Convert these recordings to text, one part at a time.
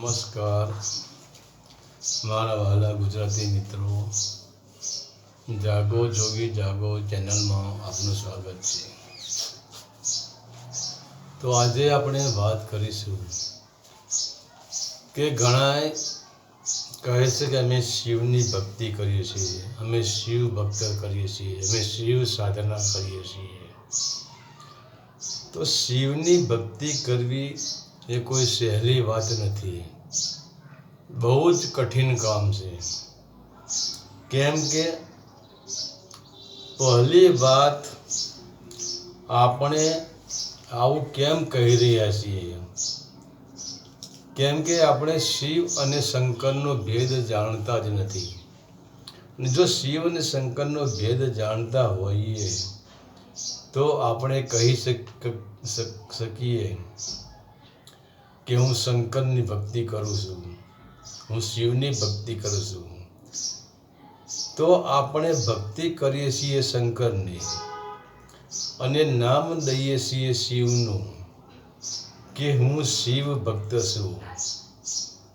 નમસ્કાર. મારા વહાલા ગુજરાતી મિત્રો, જાગો જોગી જાગો ચેનલમાં આપનું સ્વાગત છે. તો આજે આપણે વાત કરીશું કે ઘણાય કહે છે કે અમે શિવની ભક્તિ કરીએ છીએ, અમે શિવ ભક્ત કરીએ છીએ, અમે શિવ સાધના કરીએ છીએ. તો શિવની ભક્તિ કરવી એ કોઈ સહેલી વાત નથી. બહુ જ કઠિન કામ છે. કેમ કે પહેલી વાત આપણે આવું કેમ કહી રહ્યા છીએ? કેમ કે આપણે શિવ અને શંકરનો ભેદ જાણતા જ નથી. જો શિવ અને શંકરનો ભેદ જાણતા હોઈએ, તો આપણે કહી શક, શક- શકીએ. કે હું શંકરની ભક્તિ કરું છું. હું શિવની ભક્તિ કરું છું. તો આપણે ભક્તિ કરીએ છીએ શંકરની અને નામ દઈએ છીએ શિવનું કે હું શિવ ભક્ત છું.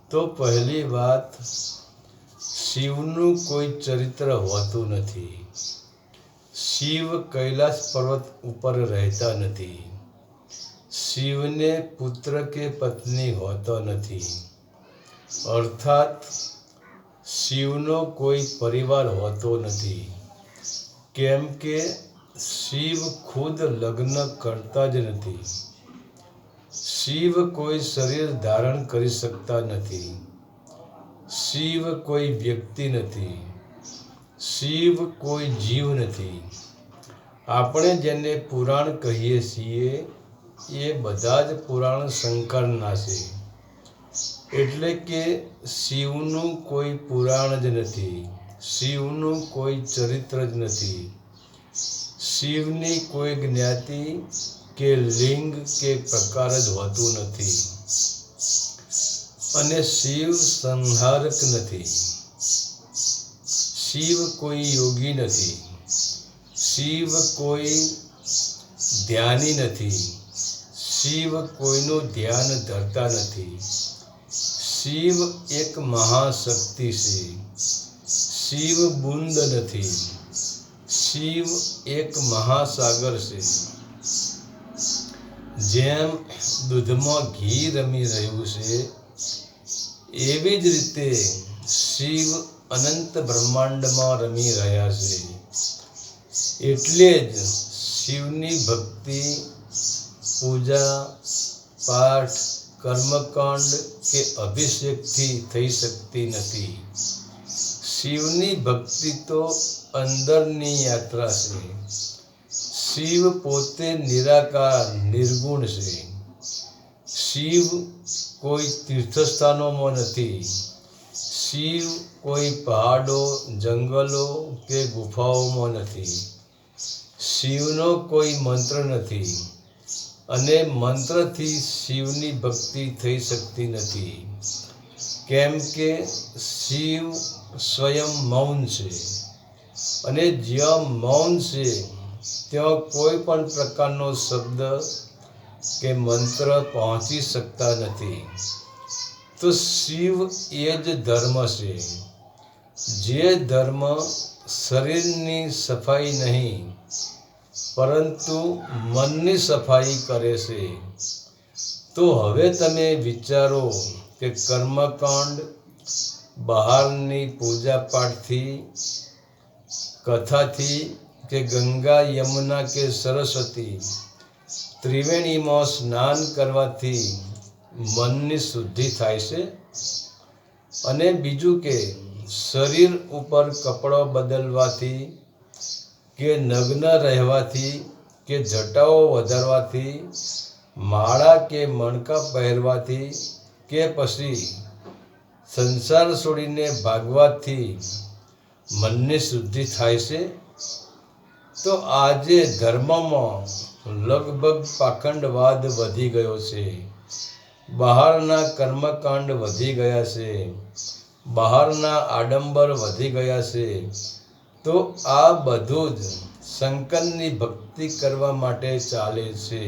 તો પહેલી વાત, શિવનું કોઈ ચરિત્ર હોતું નથી. શિવ કૈલાસ પર્વત ઉપર રહેતા નથી. શિવને પુત્ર કે પત્ની હોતો નથી. અર્થાત, શિવનો કોઈ પરિવાર હોતો નથી. કેમ કે, શિવ ખુદ લગ્ન કરતા જ નથી. શિવ કોઈ શરીર ધારણ કરી શકતા નથી. શિવ કોઈ વ્યક્તિ નથી. શિવ કોઈ જીવ નથી. આપણે જેને પુરાણ કહીએ છીએ એ બધા જ પુરાણ શંકરના છે. એટલે કે શિવનું કોઈ પુરાણ જ નથી, શિવનું કોઈ ચરિત્ર જ નથી. શિવની કોઈ જ્ઞાતિ કે લિંગ કે પ્રકાર જ હોતું નથી. અને શિવ સંહારક નથી. શિવ કોઈ યોગી નથી. શિવ કોઈ ધ્યાની નથી. શિવ કોઈનું ધ્યાન ધરતા નથી. શિવ એક મહાશક્તિ છે. શિવ બુંદ નથી. શિવ એક મહાસાગર છે. જેમ દૂધમાં ઘી રમી રહ્યું છે, એવી જ રીતે શિવ અનંત બ્રહ્માંડમાં રમી રહ્યા છે. એટલે જ શિવની ભક્તિ પૂજા, પાઠ, કર્મકાંડ કે અભિષેકથી થઈ શકતી નથી. શિવની ભક્તિ તો અંદરની યાત્રા છે. શિવ પોતે નિરાકાર, નિર્ગુણ છે. શિવ કોઈ તીર્થસ્થાનોમાં નથી. શિવ કોઈ પહાડો, જંગલો કે ગુફાઓમાં નથી. શિવનો કોઈ મંત્ર નથી. અને મંત્રથી શિવની ભક્તિ થઈ શકતી નથી. કેમ કે શિવ સ્વયં મૌન છે. અને જ્યાં મૌન છે, ત્યાં કોઈ પણ પ્રકારનો શબ્દ કે મંત્ર પહોંચી શકતા નથી. તો શિવ એ જ ધર્મ છે. જે ધર્મ શરીરની સફાઈ નહીં પરંતુ મનની સફાઈ કરે છે. તો હવે તમે વિચારો કે કર્મકાંડ, બહારની પૂજાપાઠથી, કથાથી કે ગંગા યમુના કે સરસ્વતી ત્રિવેણીમાં સ્નાન કરવાથી મનની શુદ્ધિ થાય છે. અને બીજું કે શરીર ઉપર કપડો બદલવાથી કે નગ્ન રહેવાથી કે જટાઓ વધારવાથી, માળા કે મણકા પહેરવાથી કે પછી સંસાર છોડીને ભાગવાથી મનની શુદ્ધિ થાય છે? તો આજે ધર્મમાં લગભગ પાખંડવાદ વધી ગયો છે. બહારના કર્મકાંડ વધી ગયા છે. બહારના આડંબર વધી ગયા છે. તો આ બધું જ શંકરની ભક્તિ કરવા માટે ચાલે છે.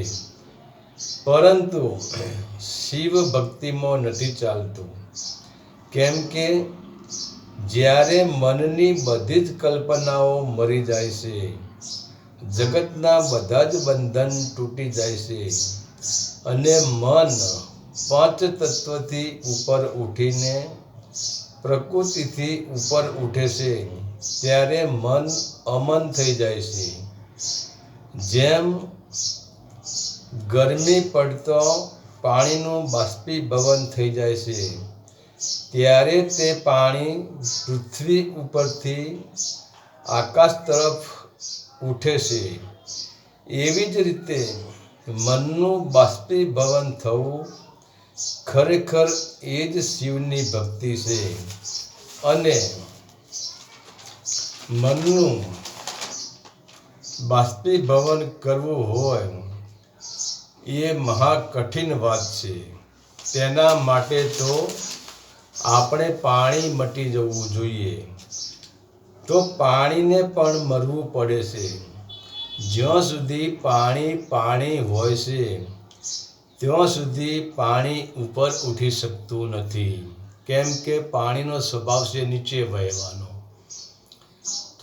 પરંતુ શિવ ભક્તિમાં નથી ચાલતું. કેમ કે જ્યારે મનની બધી જ કલ્પનાઓ મરી જાય છે, જગતના બધા જ બંધન તૂટી જાય છે અને મન પાંચ તત્વથી ઉપર ઉઠીને પ્રકૃતિથી ઉપર ઉઠે છે. ત્યારે મન અમન થઈ જાય છે. જેમ ગરમી પડતો પાણીનું બાષ્પીભવન થઈ જાય છે, ત્યારે તે પાણી પૃથ્વી ઉપરથી આકાશ તરફ ઉઠે છે. એવી જ રીતે મનનું બાષ્પીભવન થવું ખરેખર એ જ શિવની ભક્તિ છે. અને મનનું બાષ્પીભવન કરવું હોય, એ મહા કઠિન વાત છે. તેના માટે તો આપણે પાણી મટી જવું જોઈએ. તો પાણીને પણ મરવું પડે છે. જ્યાં સુધી પાણી પાણી હોય છે, ત્યાં સુધી પાણી ઉપર ઉઠી શકતું નથી. કેમ કે પાણીનો સ્વભાવ છે નીચે વહેવાનો.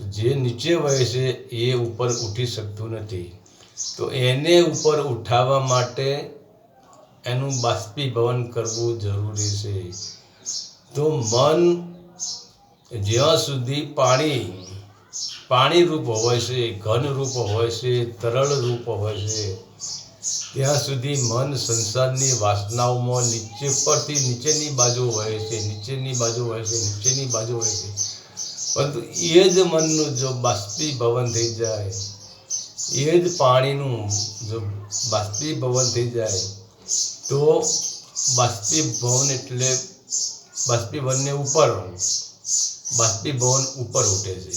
તો જે નીચે વહે છે એ ઉપર ઉઠી શકતું નથી. તો એને ઉપર ઉઠાવવા માટે એનું બાષ્પીભવન કરવું જરૂરી છે. તો મન જ્યાં સુધી પાણી પાણી રૂપ હોય છે, ઘન રૂપ હોય છે, તરળ રૂપ હોય છે, ત્યાં સુધી મન સંસારની વાસનાઓમાં નીચે પરથી નીચેની બાજુ હોય છે, નીચેની બાજુ હોય છે, નીચેની બાજુ હોય છે. પરંતુ એ જ મનનું જો બાષ્પીભવન થઈ જાય એ જ પાણીનું જો બાષ્પીભવન થઈ જાય, તો બાષ્પીભવન એટલે બાષ્પીભવનને ઉપર બાષ્પીભવન ઉપર ઉઠે છે.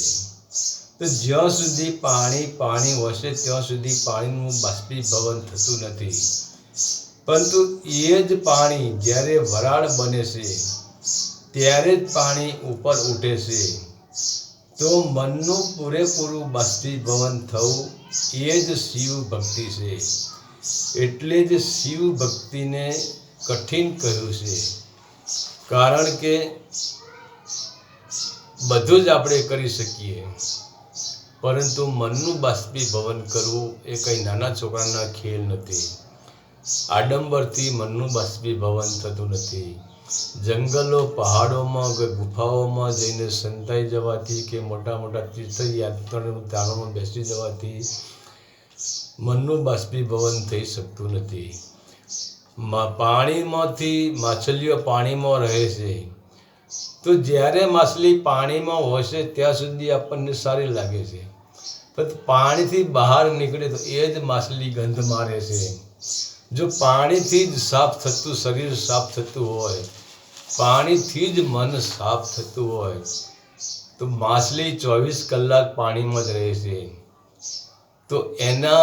તો જ્યાં સુધી પાણી પાણી હશે ત્યાં સુધી પાણીનું બાષ્પીભવન થતું નથી. પરંતુ એ જ પાણી જ્યારે વરાળ બને છે, ત્યારે જ પાણી ઉપર ઉઠે છે. તો મનનું પૂરેપૂરું બાષ્પીભવન થવું એ જ શિવ ભક્તિ છે. એટલે જ શિવ ભક્તિને કઠિન કહ્યું છે. કારણ કે બધું જ આપણે કરી શકીએ. પરંતુ મનનું બાષ્પીભવન કરવું એ કંઈ નાના છોકરાના ખેલ નથી. આડંબરથી મનનું બાષ્પીભવન થતું નથી. જંગલો, પહાડોમાં કે ગુફાઓમાં જઈને સંતાઈ જવાથી કે મોટા મોટા તીર્થયાત્રાનું તારોમાં બેસી જવાથી મનનું બાષ્પીભવન થઈ શકતું નથી. પાણીમાંથી માછલીઓ પાણીમાં રહે છે. તો જ્યારે માછલી પાણીમાં છે, ત્યાં સુધી આપણને સારી લાગે છે. પણ પાણીથી બહાર નીકળે તો એ જ માછલી ગંધ મારે છે. જો પાણીથી જ સાફ થતું, શરીર સાફ થતું હોય, પાણીથી જ મન સાફ થતું હોય, તો માછલી ચોવીસ કલાક પાણીમાં જ રહે છે. તો એના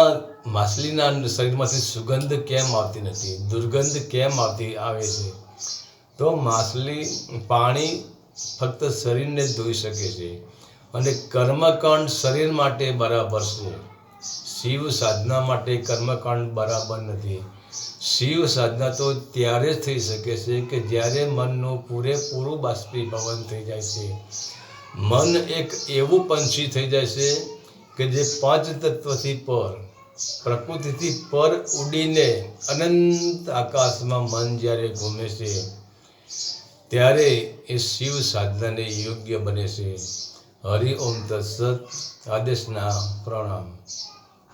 માછલીના શરીરમાંથી સુગંધ કેમ આવતી નથી? દુર્ગંધ કેમ આવતી આવે છે? તો માછલી પાણી ફક્ત શરીરને ધોઈ શકે છે અને કર્મકાંડ શરીર માટે બરાબર છે. શિવ સાધના માટે કર્મકાંડ બરાબર નથી. શિવ સાધના તો ત્યારે જ થઈ શકે છે કે જ્યારે મનનું પૂરેપૂરું બાષ્પીભવન થઈ જાય છે. મન એક એવું પંછી થઈ જાય છે કે જે પાંચ તત્વથી પર, પ્રકૃતિથી પર ઉડીને અનંત આકાશમાં મન જ્યારે ઘૂમે છે, ત્યારે એ શિવ સાધનાને યોગ્ય બને છે. હરિ ઓમ તત્સત, આદેશના પ્રણામ.